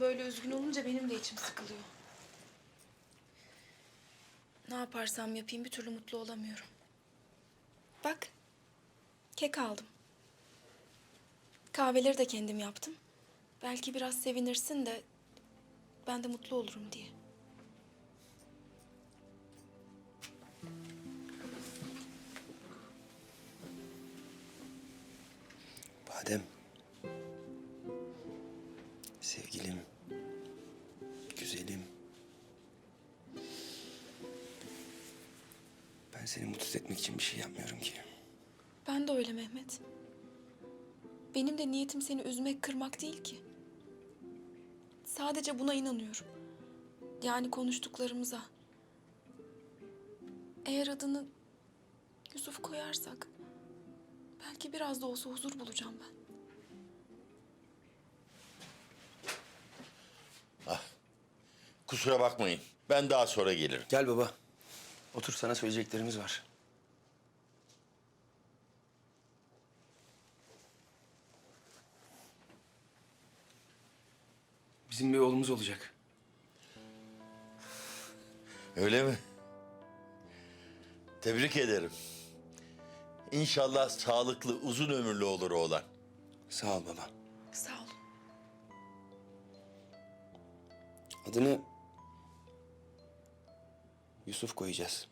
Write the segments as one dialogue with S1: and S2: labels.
S1: Böyle üzgün olunca benim de içim sıkılıyor. Ne yaparsam yapayım bir türlü mutlu olamıyorum. Bak, kek aldım. Kahveleri de kendim yaptım. Belki biraz sevinirsin de ben de mutlu olurum diye.
S2: Badem. Sevgilim. Güzelim. Ben seni mutsuz etmek için bir şey yapmıyorum ki.
S1: Ben de öyle Mehmet. Benim de niyetim seni üzmek, kırmak değil ki. Sadece buna inanıyorum. Yani konuştuklarımıza. Eğer adını Yusuf koyarsak belki biraz da olsa huzur bulacağım ben.
S3: Kusura bakmayın. Ben daha sonra gelirim.
S2: Gel baba. Otur sana söyleyeceklerimiz var. Bizim bir oğlumuz olacak.
S3: Öyle mi? Tebrik ederim. İnşallah sağlıklı, uzun ömürlü olur oğlan.
S2: Sağ ol baba.
S1: Sağ ol.
S2: Adını Yusuf koyacağız.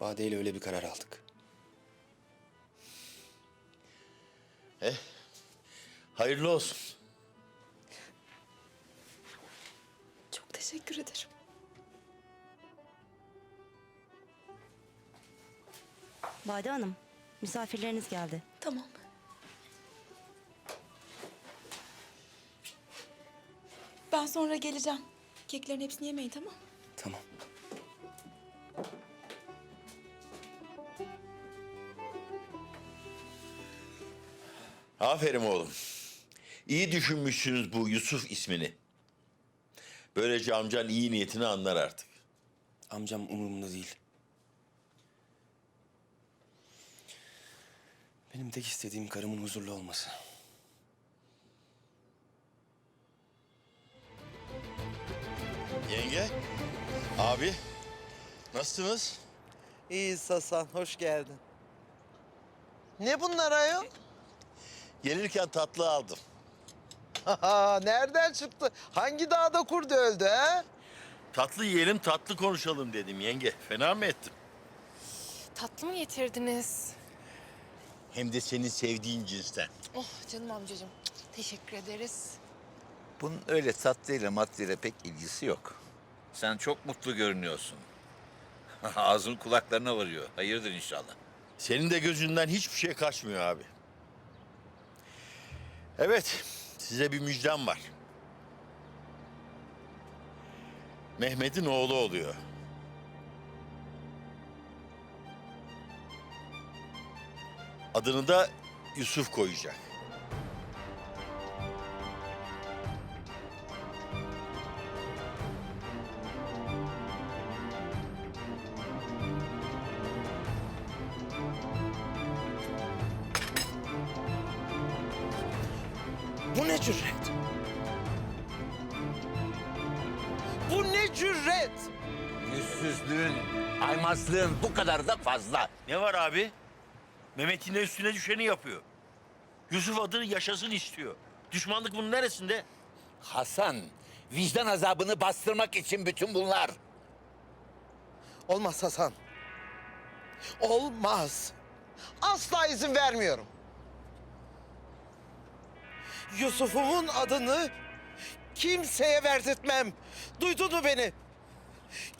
S2: Bade ile öyle bir karar aldık.
S3: Hayırlı olsun.
S1: Çok teşekkür ederim.
S4: Bade Hanım, misafirleriniz geldi.
S1: Tamam. Ben sonra geleceğim. Keklerin hepsini yemeyin tamam
S2: Tamam.
S3: Aferin oğlum. İyi düşünmüşsünüz bu Yusuf ismini. Böylece amcan iyi niyetini anlar artık.
S2: Amcam umurumda değil. Benim tek istediğim karımın huzurlu olması.
S3: Abi, nasılsınız?
S5: İyiyiz Hasan, hoş geldin. Ne bunlar ayol?
S3: Gelirken tatlı aldım.
S5: Nereden çıktı? Hangi dağda kurdu öldü ha?
S3: Tatlı yiyelim, tatlı konuşalım dedim yenge. Fena mı ettim?
S6: Tatlı mı getirdiniz?
S3: Hem de senin sevdiğin cinsten.
S6: Oh canım amcacığım. Teşekkür ederiz.
S7: Bunun öyle tatlıyla maddıyla pek ilgisi yok. Sen çok mutlu görünüyorsun. Ağzın kulaklarına varıyor. Hayırdır inşallah.
S3: Senin de gözünden hiçbir şey kaçmıyor abi. Evet, size bir müjdem var. Mehmet'in oğlu oluyor. Adını da Yusuf koyacak.
S5: Bu ne cüret? Bu ne cüret?
S7: Yüzsüzlüğün, aymazlığın bu kadar da fazla.
S3: Ne var abi? Mehmet yine üstüne düşeni yapıyor. Yusuf adını yaşasın istiyor. Düşmanlık bunun neresinde?
S7: Hasan, vicdan azabını bastırmak için bütün bunlar.
S5: Olmaz Hasan. Olmaz. Asla izin vermiyorum. Yusuf'umun adını kimseye verdirtmem. Duydun mu beni?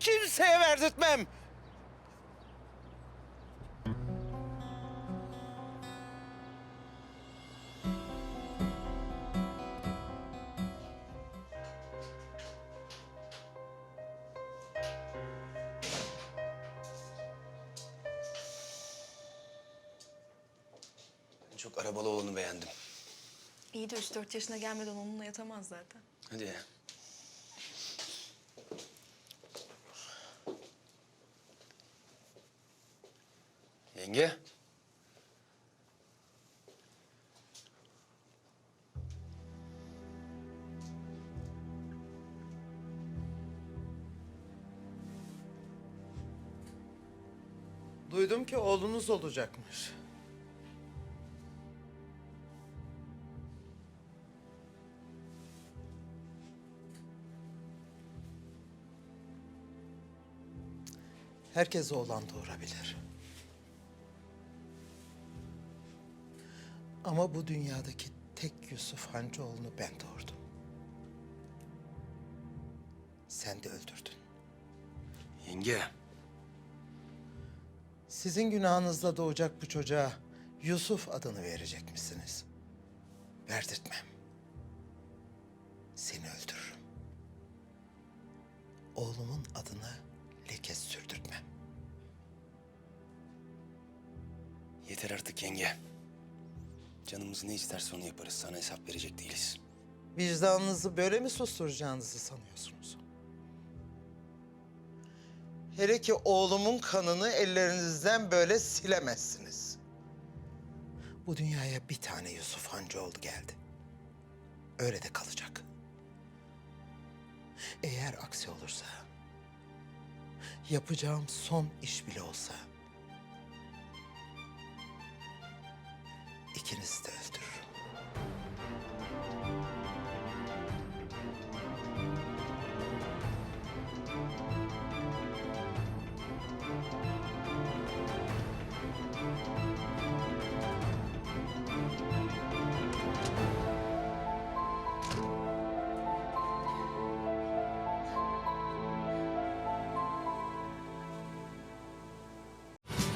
S5: Kimseye verdirtmem.
S2: Çok arabalı olanı beğendim.
S1: İyi de üç dört yaşına gelmeden onunla yatamaz zaten.
S2: Hadi ya. Yenge.
S5: Duydum ki oğlunuz olacakmış. Herkes oğlan doğurabilir. Ama bu dünyadaki tek Yusuf Hancıoğlu'nu ben doğurdum. Sen de öldürdün.
S2: Yenge.
S5: Sizin günahınızla doğacak bu çocuğa Yusuf adını verecek misiniz? Verdirtmem. Seni öldürürüm. Oğlumun adına leke sürdürtmem.
S2: Yeter artık yenge. Canımız ne isterse onu yaparız. Sana hesap verecek değiliz.
S5: Vicdanınızı böyle mi susturacağınızı sanıyorsunuz? Hele ki oğlumun kanını ellerinizden böyle silemezsiniz. Bu dünyaya bir tane Yusuf Hancıoğlu geldi. Öyle de kalacak. Eğer aksi olursa, yapacağım son iş bile olsa, ikinizi de